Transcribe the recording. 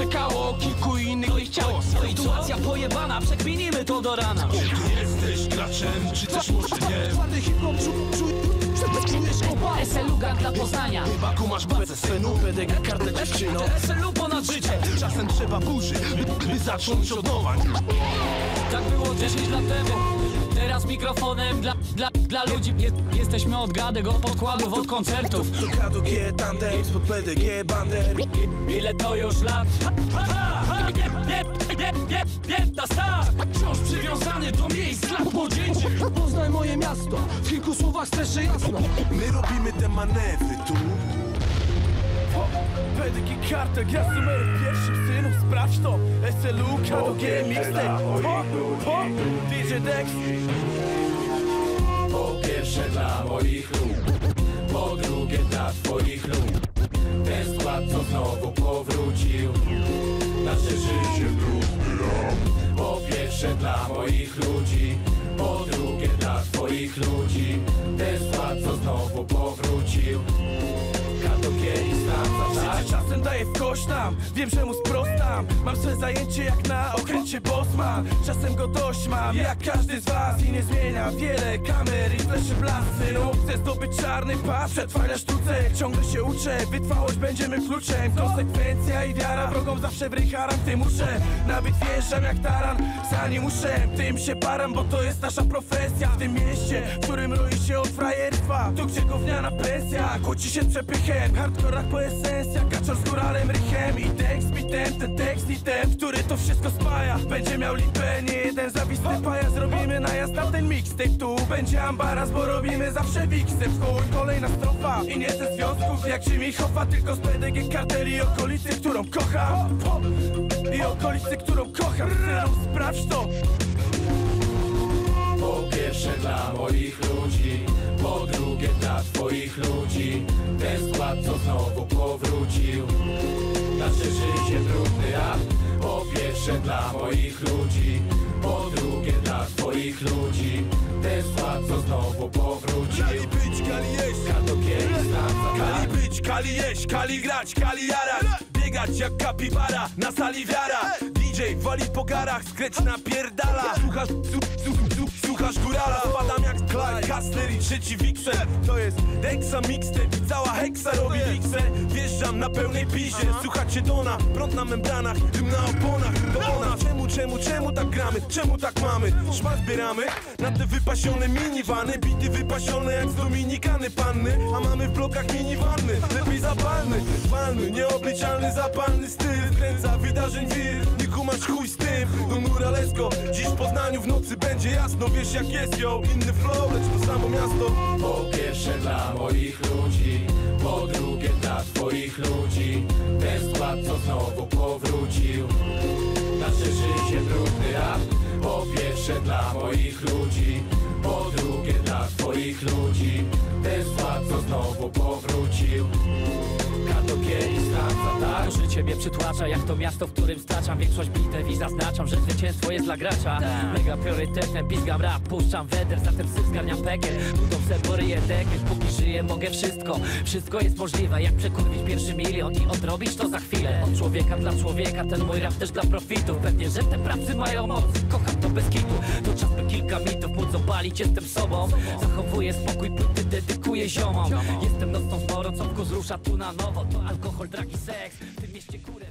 czekało, kilku innych nie chciało. Sytuacja pojebana, przekminimy to do rana. Jesteś graczem, czy też może nie? Twardy hip-hop, czu, czu, czujesz opał SLU dla Poznania. Chyba kumasz bazę scenu, PDG kartę dziewczyną SLU ponad życie. Czasem trzeba burzy, by, by zacząć od nowa. Tak było 10 lat temu Teraz mikrofonem dla, dla, dla ludzi. Je, Jesteśmy od gadek, od podkładów, od koncertów. To K2G, tandem, spod PDG, bander. Ile to już lat? Ha, ha, ha, Nie, nie, nie, nie, nie, ta star. Wciąż przywiązany do miejsc lat młodzieńczych Poznaj moje miasto, w kilku słowach streszę jasno. My robimy te manewry tu Gra z numerów pierwszych synów, sprawdź to SLU, K2G, mixtape. Po, po, DJ Dex. Po pierwsze dla moich lub Po drugie dla twoich lub Ten skład co znowu powrócił Nasze życie brudny Po pierwsze dla moich ludzi Po drugie dla twoich ludzi. Ten skład co znowu powrócił czasem daje w kość nam, wiem, że mu sprostam. Mam swe zajęcie jak na okręcie Bosman Czasem go dość mam, jak każdy z was. I nie zmienia wiele kamer i fleszy blasy No chcę zdobyć czarny pas, przetrwaj sztuce. Ciągle się uczę, wytrwałość będziemy kluczem. Konsekwencja i wiara, wrogom zawsze w rycharam Ty muszę, nabyt wjeżdżam jak taran. Zanim muszę, tym się param, bo to jest nasza profesja. W tym mieście, w którym roi się od frajerstwa. Tu gdzie gówniana pensja, kłóci się przepychem. Hardcore po esencja, kaczor góralem, rychem I tekst bitem, ten tekst i ten, który to wszystko spaja. Będzie miał lipę, nie jeden zawisny paja. Zrobimy najazd na ten mixtape Tu będzie ambaras, bo robimy zawsze wiksem Chuj, kolejna strofa i nie ze związków Jak Jimmy Hoffa, tylko z PDG karteli okolicy, którą kocham. I okolicy, którą kocham. Sprawdź to. Po pierwsze dla moich ludzi dla twoich ludzi. Ten skład co znowu powrócił. Nasze życie brudny rap Po pierwsze dla moich ludzi. Po drugie dla twoich ludzi. Ten skład co znowu powrócił. Kali być, kali jeść. Katokie i Stanza, tak? Kali być, kali jeść, kali grać, kali jarać. Biegać jak kapibara, na sali wiara. DJ wali po garach, skreć napierdala. Słuchasz, su, su, su, słuchasz górala. Spadam Clyde, Kastner i trzeci Wixer To jest Dexa mixtape cała heksa robi Wixer Wjeżdżam na pełnej pizie, słuchacie dona Prąd na membranach, dym na oponach. To ona, czemu, czemu, czemu tak gramy? Czemu tak mamy? Szmat zbieramy na te wypasione minivany. Bity wypasione jak z Dominikany panny. A mamy w blokach minivanny Lepiej zapalny, walny, nieobliczalny zapalny styl. Kręca wydarzeń wir, kumasz chuj z tym? Do Muralesko, dziś w Poznaniu w nocy będzie jasno. Wiesz jak jest yo, inny flow, lecz to samo miasto. Po pierwsze dla moich ludzi Po drugie dla twoich ludzi. Ten skład co znowu powrócił. Nasze życie brudny rap Po pierwsze dla moich ludzi Po drugie dla twoich ludzi. Ten skład co znowu powrócił. Katokie i Stanza, tak? Życie mnie przytłacza jak to miasto, w którym staczam Większość bitew i zaznaczam, że zwycięstwo jest dla gracza. Mega priorytetem, pizgam rap, puszczam weder Zatem syf zgarniam pegiel, budą se poryję dekiel Póki żyję mogę wszystko, wszystko jest możliwe Jak przekurwić pierwszy milion i odrobić to za chwilę. Od człowieka dla człowieka, ten mój rap też dla profitów. Pewnie, że te pracy mają moc, kocham to bez kitu. To czas by kilka mitów móc obalić, jestem sobą. Zachowuję spokój, płyty dedykuję ziomom. Jestem nocną zmorą, co wzrusza tu na nowo. To alkohol, dragi seks, w tym mieście kurę